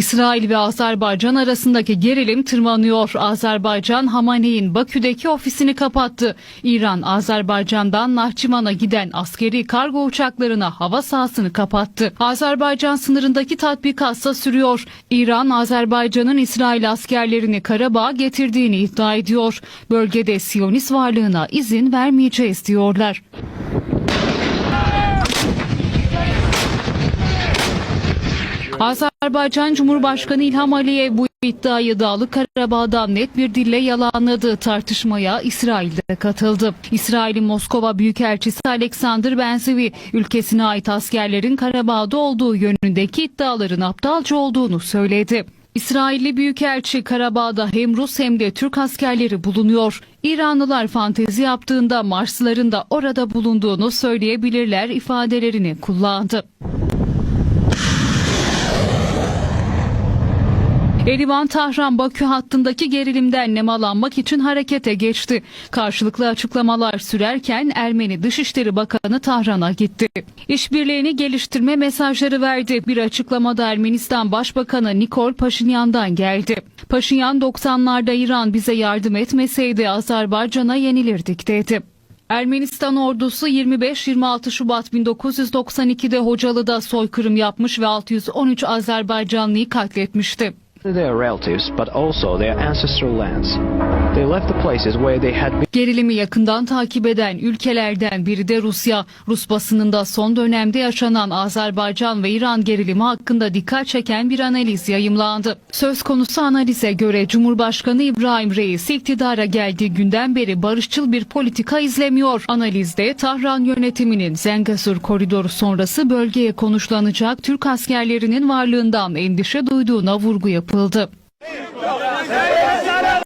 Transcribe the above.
İsrail ve Azerbaycan arasındaki gerilim tırmanıyor. Azerbaycan Hamaney'in Bakü'deki ofisini kapattı. İran Azerbaycan'dan Nahçıvan'a giden askeri kargo uçaklarına hava sahasını kapattı. Azerbaycan sınırındaki tatbikatsa sürüyor. İran Azerbaycan'ın İsrail askerlerini Karabağ'a getirdiğini iddia ediyor. Bölgede Siyonist varlığına izin vermeyeceğiz diyorlar. Azerbaycan Cumhurbaşkanı İlham Aliyev bu iddiayı Dağlı Karabağ'dan net bir dille yalanladığı tartışmaya İsrail de katıldı. İsrail'in Moskova Büyükelçisi Alexander Benzevi ülkesine ait askerlerin Karabağ'da olduğu yönündeki iddiaların aptalca olduğunu söyledi. İsrailli Büyükelçi Karabağ'da hem Rus hem de Türk askerleri bulunuyor. İranlılar fantezi yaptığında Marslıların da orada bulunduğunu söyleyebilirler ifadelerini kullandı. Erivan Tahran Bakü hattındaki gerilimden nemalanmak için harekete geçti. Karşılıklı açıklamalar sürerken Ermeni Dışişleri Bakanı Tahran'a gitti. İşbirliğini geliştirme mesajları verdi. Bir açıklamada Ermenistan Başbakanı Nikol Paşinyan'dan geldi. Paşinyan 90'larda İran bize yardım etmeseydi Azerbaycan'a yenilirdik dedi. Ermenistan ordusu 25-26 Şubat 1992'de Hocalı'da soykırım yapmış ve 613 Azerbaycanlıyı katletmişti. Gerilimi yakından takip eden ülkelerden biri de Rusya. Rus basınında son dönemde yaşanan Azerbaycan ve İran gerilimi hakkında dikkat çeken bir analiz yayımlandı. Söz konusu analize göre Cumhurbaşkanı İbrahim Reis iktidara geldiği günden beri barışçıl bir politika izlemiyor. Analizde Tahran yönetiminin Zengezur koridoru sonrası bölgeye konuşlanacak Türk askerlerinin varlığından endişe duyduğuna vurgu yapıldı.